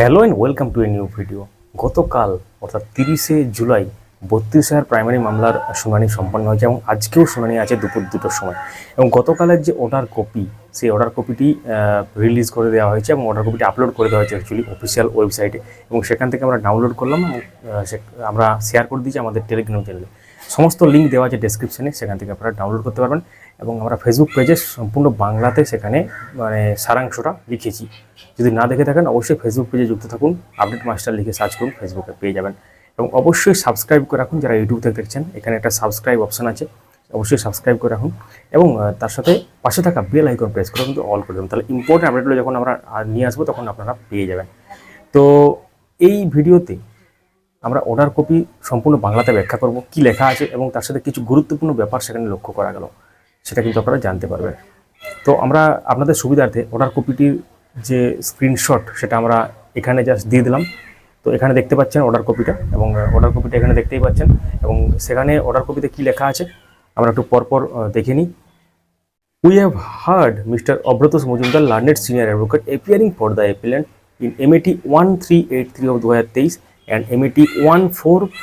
Hello and welcome to a new video. গতকাল, অর্থাৎ তিরিশে জুলাই, বত্রিশ হাজার প্রাইমারি মামলার শুনানি সম্পন্ন হয়েছে এবং আজকেও শুনানি আছে দুপুর দুটোর সময়। এবং গতকালের যে অর্ডার কপি সেই অর্ডার কপিটি রিলিজ করে দেওয়া হয়েছে এবং অর্ডার কপিটি আপলোড করে দেওয়া হয়েছে অ্যাকচুয়ালি অফিসিয়াল ওয়েবসাইটে এবং সেখান থেকে আমরা ডাউনলোড করলাম আমরা শেয়ার করে দিয়েছি আমাদের টেলিগ্রাম চ্যানেলে সমস্ত লিঙ্ক দেওয়া আছে ডেসক্রিপশনে সেখান থেকে আপনারা ডাউনলোড করতে পারবেন। এবং আমরা ফেসবুক পেজে সম্পূর্ণ বাংলাতে সেখানে মানে সারাংশটা লিখেছি। যদি না দেখে থাকেন, অবশ্যই ফেসবুক পেজে যুক্ত থাকুন আপডেট মাস্টার লিখে সার্চ করুন ফেসবুকে পেয়ে যাবেন। এবং অবশ্যই সাবস্ক্রাইব করে রাখুন, যারা ইউটিউব থেকে দেখছেন, এখানে একটা সাবস্ক্রাইব অপশন আছে, অবশ্যই সাবস্ক্রাইব করে রাখুন। এবং তার সাথে পাশে থাকা বেল আইকন প্রেস করে কিন্তু অল করে দেবেন। তাহলে ইম্পর্টেন্ট আপডেটগুলো যখন আমরা নিয়ে আসব, তখন আপনারা পেয়ে যাবেন। তো, এই ভিডিওতে আমরা অর্ডার কপি সম্পূর্ণ বাংলাতে ব্যাখ্যা করব কি লেখা আছে এবং তার সাথে কিছু গুরুত্বপূর্ণ ব্যাপার সেখানে লক্ষ্য করা গেল। সেটা কিন্তু আপনারা জানতে পারবেন। তো আমরা আপনাদের সুবিধার্থে অর্ডার কপিটির যে স্ক্রিনশট সেটা আমরা এখানে জাস্ট দিয়ে দিলাম। তো এখানে দেখতে পাচ্ছেন অর্ডার কপিটা এবং অর্ডার কপিটা এখানে দেখতেই পাচ্ছেন এবং সেখানে অর্ডার কপিতে কি লেখা আছে আমরা একটু পরপর দেখে নিই। We have heard Mr. Obratos Mujumdar, learned senior advocate, appearing দু হাজার appellant MAT 1383 of 2023 and MAT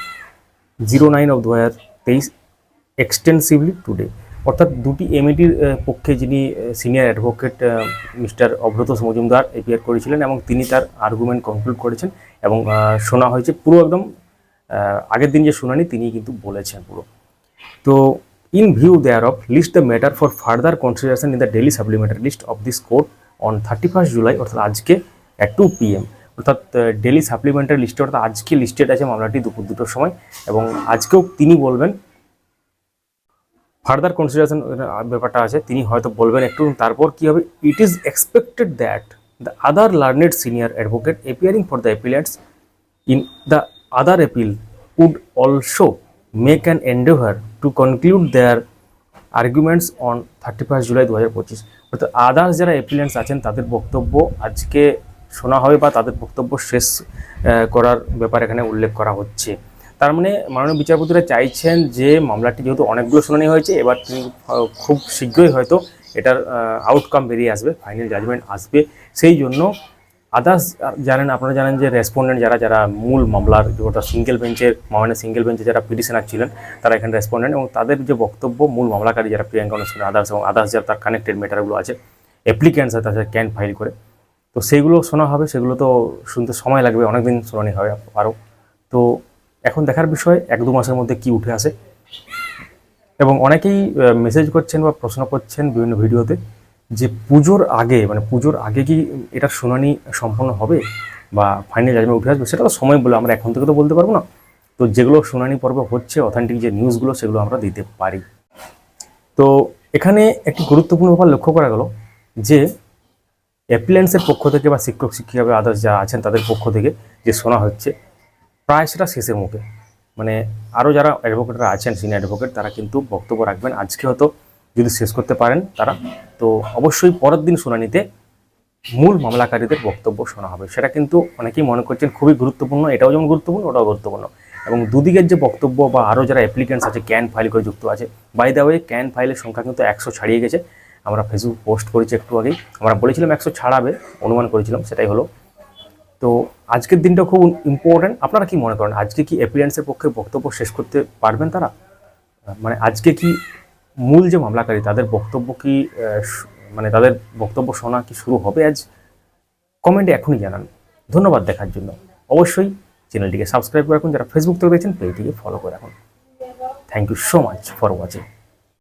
1409 of 2023 extensively today. অর্থাৎ দুটি এমএটির পক্ষে যিনি senior advocate mister Abratosh Majumdar appear করেছিলেন এবং তিনি তার আর্গুমেন্ট কনক্লুড করেছেন এবং শোনা হয়েছে পুরো একদম আগের দিন যে শুনানি তিনি কিন্তু বলেছেন পুরো তো in view thereof list the matter for further consideration in the daily supplementary list of this court on thirty first July অর্থাৎ আজকে অ্যাট টু পিএম অর্থাৎ ডেলি সাপ্লিমেন্টারি লিস্টে অর্থাৎ আজকে লিস্টেড আছে মামলাটি দুপুর দুটোর সময় এবং আজকেও তিনি বলবেন ফার্দার কনসিডারেশন ব্যাপারটা আছে, তিনি হয়তো বলবেন একটু তারপর কি হবে? It is expected that the other learned senior advocate appearing for the appellants in the other appeal would also make an endeavor to conclude their arguments on thirty first July দু হাজার পঁচিশ অর্থাৎ আদার্স যারা appellants আছেন, তাদের বক্তব্য আজকে শোনা হবে বা তাদের বক্তব্য শেষ করার ব্যাপার এখানে উল্লেখ করা হচ্ছে। তার মানে মাননীয় বিচারপতিরা চাইছেন যে মামলাটি যেহেতু অনেকগুলো শুনানি হয়েছে, এবার তিনি খুব শীঘ্রই হয়তো এটার আউটকাম বেরিয়ে আসবে ফাইনাল জাজমেন্ট আসবে। সেই জন্য আদার্স জানেন, আপনারা জানেন যে রেসপন্ডেন্ট যারা যারা মূল মামলার যেটা সিঙ্গেল বেঞ্চের মানে সিঙ্গেল বেঞ্চে যারা পিটিশনার ছিলেন, তারা এখানে রেসপন্ডেন্ট এবং তাদের যে বক্তব্য, মূল মামলাকারী যারা প্রিয়াঙ্কা অনুষ্ঠিত আদার্স এবং আদার্স যারা তার কানেক্টেড ম্যাটারগুলো আছে অ্যাপ্লিক্যান্টস তাদের ক্যান ফাইল করে। তো সেগুলো শোনা হবে, সেগুলো তো শুনতে সময় লাগবে অনেক দিন শুনানি হবে আরও। তো এখন দেখার বিষয়, এক দু মাসের মধ্যে কি উঠে আসে। এবং অনেকেই মেসেজ করছেন বা প্রশ্ন করছেন বিভিন্ন ভিডিওতে যে পুজোর আগে মানে পুজোর আগে কি এটার শুনানি সম্পন্ন হবে বা ফাইনাল জাজমেন্ট উঠে আসবে, সেটা তো সময় বলে আমরা এখন থেকে তো বলতে পারব না। তো যেগুলো শুনানি পর্ব হচ্ছে অথেন্টিক যে নিউজগুলো সেগুলো আমরা দিতে পারি। তো এখানে একটি গুরুত্বপূর্ণ ব্যাপার লক্ষ্য করা গেল যে অ্যাপ্লিয়েন্সের পক্ষ থেকে বা শিক্ষক শিক্ষিকা আদার্স যারা আছেন তাদের পক্ষ থেকে যে শোনা হচ্ছে, প্রায় সেটা শেষের মুখে। মানে আরও যারা অ্যাডভোকেটরা আছেন সিনিয়র অ্যাডভোকেট তারা কিন্তু বক্তব্য রাখবেন। আজকে হয়তো যদি শেষ করতে পারেন তারা, তো অবশ্যই পরের দিন শুনানিতে মূল মামলাকারীদের বক্তব্য শোনা হবে। সেটা কিন্তু অনেকেই মনে করছেন খুবই গুরুত্বপূর্ণ, এটাও যেমন গুরুত্বপূর্ণ, ওটাও গুরুত্বপূর্ণ। এবং দুদিকের যে বক্তব্য বা আরও যারা অ্যাপ্লিকেন্টস আছে ক্যান ফাইল করে যুক্ত আছে বাই দ্য ওয়ে ক্যান ফাইলের সংখ্যা কিন্তু একশো ছাড়িয়ে গেছে। আমরা ফেসবুক পোস্ট করেছি একটু আগেই। আমরা বলেছিলাম একশো ছাড়াবে, অনুমান করেছিলাম, সেটাই হলো। তো আজকের দিনটা খুব ইম্পর্ট্যান্ট আপনারা কি মনে করেন, আজকে কি অ্যাপিয়ারেন্সের পক্ষে বক্তব্য শেষ করতে পারবেন তারা? মানে আজকে কি মূল যে মামলাকারী, তাদের বক্তব্য কি মানে তাদের বক্তব্য শোনা কি শুরু হবে আজ? কমেন্টে এখনই জানান। ধন্যবাদ দেখার জন্য। অবশ্যই চ্যানেলটিকে সাবস্ক্রাইব করে রাখুন। যারা ফেসবুক থেকে দেখছেন পেজটিকে ফলো করে রাখুন। Thank you so much for watching